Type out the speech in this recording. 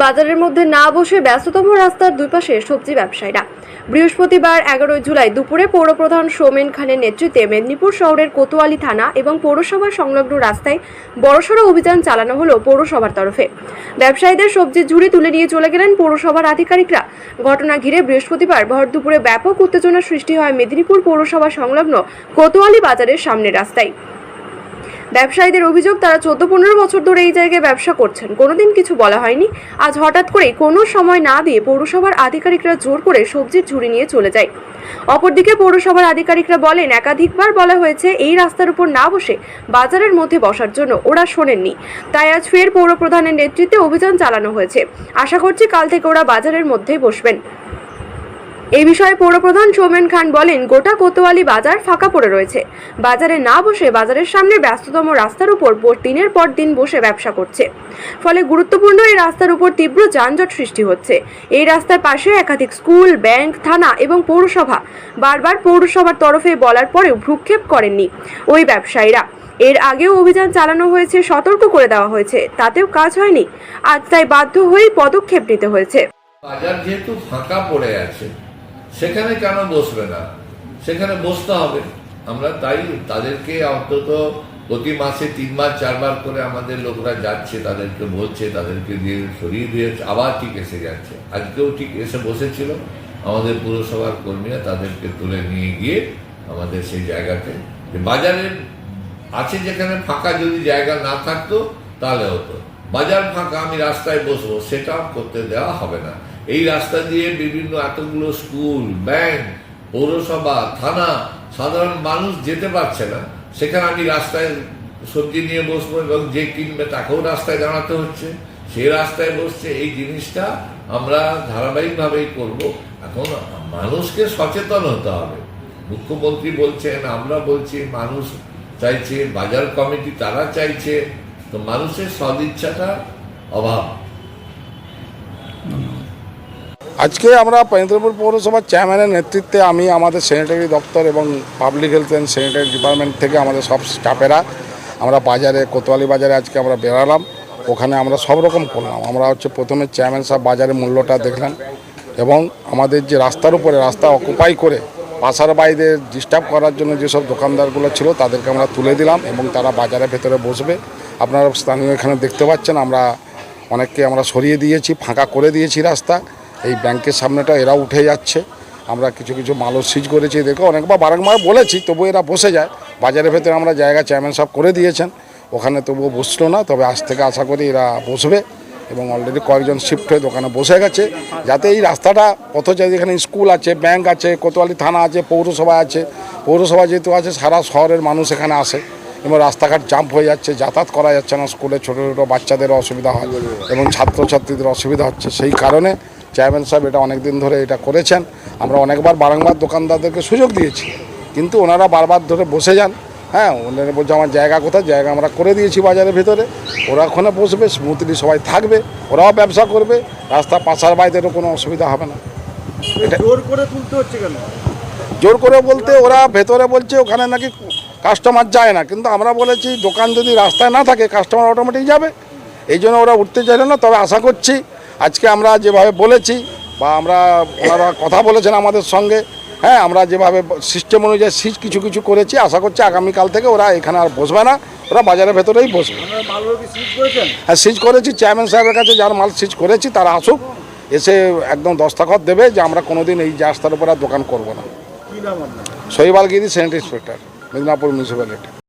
বাজারের মধ্যে না বসে ব্যস্ততম রাস্তার দুই পাশে সবজি ব্যবসায়ীরা। বৃহস্পতিবার এগারোই জুলাই দুপুরে পৌরপ্রধান সৌমেন খানের নেতৃত্বে মেদিনীপুর শহরের কোতোয়ালি থানা এবং পৌরসভা সংলগ্ন রাস্তায় বড়সড় অভিযান চালানো হলো পৌরসভার তরফে। ব্যবসায়ীদের সবজি ঝুড়ি তুলে নিয়ে চলে গেলেন পৌরসভার আধিকারিকরা। ঘটনা ঘিরে বৃহস্পতিবার ভর দুপুরে ব্যাপক উত্তেজনা সৃষ্টি হয় মেদিনীপুর পৌরসভা সংলগ্ন কোতোয়ালি বাজারের সামনের রাস্তায়। ব্যবসায়ীদের অভিযোগ, তারা চোদ্দ পনেরো বছর ধরে এই জায়গায় ব্যবসা করছেন। কোনোদিন কিছু বলা হয়নি। আজ হঠাৎ করে কোনো সময় না দিয়ে পৌরসভার আধিকারিকরা জোর করে সবজির ঝুড়ি নিয়ে চলে যায়। অপরদিকে পৌরসভার আধিকারিকরা বলেন, একাধিকবার বলা হয়েছে এই রাস্তার উপর না বসে বাজারের মধ্যে বসার জন্য। ওরা শোনেননি। তাই আজ ফের পৌরপ্রধানের নেতৃত্বে অভিযান চালানো হয়েছে। আশা করছি কাল থেকে ওরা বাজারের মধ্যেই বসবেন। এই বিষয়ে পৌরপ্রধান সৌমেন খান বলেন, গোটা কোতোয়ালি বাজার ফাঁকা পড়ে রয়েছে। বাজারে না বসে বাজারের সামনে ব্যস্ততম রাস্তার উপর দিনের পর দিন বসে ব্যবসা করছে। ফলে গুরুত্বপূর্ণ এই রাস্তার উপর তীব্র যানজট সৃষ্টি হচ্ছে। এই রাস্তার পাশে একাধিক স্কুল, ব্যাংক, থানা এবং পৌরসভা বারবার পৌরসভার তরফে বলার পরেও ভ্রুক্ষেপ করেননি ওই ব্যবসায়ীরা। এর আগেও অভিযান চালানো হয়েছে, সতর্ক করে দেওয়া হয়েছে, তাতেও কাজ হয়নি। আজ তাই বাধ্য হয়েই পদক্ষেপ নিতে হয়েছে। বাজার যেহেতু ফাঁকা পড়ে আছে সেখানে কেন বসবে না? সেখানে বসতে হবে। আমরা তাই তাদেরকে অন্তত প্রতি মাসে তিনবার, চারবার করে আমাদের লোকরা যাচ্ছে, তাদেরকে বলছে, তাদেরকে দিয়ে সরিয়ে দিয়ে আবার ঠিক এসে যাচ্ছে। আজকেও ঠিক এসে বসেছিল। আমাদের পুরসভার কর্মীরা তাদেরকে তুলে নিয়ে গিয়ে আমাদের সেই জায়গাতে বাজারে আছে যেখানে ফাঁকা যদি জায়গা না থাকতো, তাহলে হতো। বাজার ফাঁকা, আমি রাস্তায় বসবো, সেটা করতে দেওয়া হবে না। এই রাস্তা দিয়ে বিভিন্ন এতগুলো স্কুল, ব্যাংক, পৌরসভা, থানা, সাধারণ মানুষ যেতে পারছে না, সেখানে আমি রাস্তায় সবজি নিয়ে বসবো এবং যে কিনবে তাকেও রাস্তায় দাঁড়াতে হচ্ছে। সেই রাস্তায় বসছে, এই জিনিসটা আমরা ধারাবাহিকভাবেই করব। এখন মানুষকে সচেতন হতে হবে। মুখ্যমন্ত্রী বলছেন, আমরা বলছি, মানুষ চাইছে, বাজার কমিটি তারা চাইছে। তো মানুষের সদিচ্ছাটা অভাব। আজকে আমরা পেন্দ্রপুর পৌরসভার চেয়ারম্যানের নেতৃত্বে আমি, আমাদের স্যানিটারি দপ্তর এবং public health and sanitary department থেকে আমাদের সব স্টাফেরা আমরা বাজারে, কোতোয়ালি বাজারে আজকে আমরা বেরালাম ওখানে আমরা সব রকম করলাম। আমরা হচ্ছে প্রথমে চেয়ারম্যান সাহেব বাজারের মূল্যটা দেখলাম এবং আমাদের যে রাস্তার উপরে রাস্তা অকুপাই করে পাশার বাইদের ডিস্টার্ব করার জন্য যেসব দোকানদারগুলো ছিল, তাদেরকে আমরা তুলে দিলাম এবং তারা বাজারের ভেতরে বসবে। আপনারা স্থানীয় এখানে দেখতে পাচ্ছেন, আমরা অনেককে আমরা সরিয়ে দিয়েছি, ফাঁকা করে দিয়েছি রাস্তা। এই ব্যাংকের সামনেটা এরা উঠে যাচ্ছে। আমরা কিছু কিছু মালও সিজ করেছি। দেখো, অনেকবার বারংবার বলেছি তবু এরা বসে যায়। বাজারের ভেতরে আমরা জায়গা চেয়ারম্যান সাহেব করে দিয়েছেন। ওখানে তবুও বসল না, তবে আজ থেকে আশা করি এরা বসবে। এবং অলরেডি কয়েকজন শিফট হয়ে দোকানে বসে গেছে। যাতে এই রাস্তাটা পথচারী, এখানে স্কুল আছে, ব্যাংক আছে, কোতোয়ালি থানা আছে, পৌরসভা আছে। পৌরসভা যেহেতু আছে, সারা শহরের মানুষ এখানে আসে। এবং রাস্তাঘাট জাম্প হয়ে যাচ্ছে, যাতায়াত করা যাচ্ছে না। স্কুলে ছোটো ছোটো বাচ্চাদেরও অসুবিধা হয় এবং ছাত্রছাত্রীদের অসুবিধা হচ্ছে। সেই কারণে চেয়ারম্যান সাহেব এটা অনেক দিন ধরে এটা করেছেন। আমরা অনেকবার বারংবার দোকানদারদেরকে সুযোগ দিয়েছি। কিন্তু ওনারা বারবার ধরে বসে যান। হ্যাঁ ওনারা বলছে আমার জায়গা কোথায়? জায়গা আমরা করে দিয়েছি বাজারের ভিতরে। ওরা ওখানে বসবে স্মুথলি সবাই থাকবে ওরাও ব্যবসা করবে। রাস্তা পাশার বাইদেরও কোনো অসুবিধা হবে না। এটা জোর করে তুলতে হচ্ছে কেন? জোর করে বলতে ওরা ভেতরে বলছে ওখানে নাকি কাস্টমার যায় না। কিন্তু আমরা বলেছি দোকান যদি রাস্তায় না থাকে কাস্টমার অটোমেটিক যাবে। এই জন্য ওরা উঠতে চাইল না। তবে আশা করছি আজকে আমরা যেভাবে বলেছি বা আমরা ওনারা কথা বলেছেন আমাদের সঙ্গে হ্যাঁ আমরা যেভাবে সিস্টেম অনুযায়ী সিজ কিছু কিছু করেছি আশা করছি আগামীকাল থেকে ওরা এখানে আর বসবে না ওরা বাজারের ভেতরেই বসবে। হ্যাঁ সিজ করেছি চেয়ারম্যান সাহেবের কাছে যার মাল সিজ করেছি তারা আসুক এসে একদম দস্তখত দেবে যে আমরা কোনোদিন এই রাস্তার উপর আর দোকান করব না। নাম আপনার? Saint inspector Midnapore municipality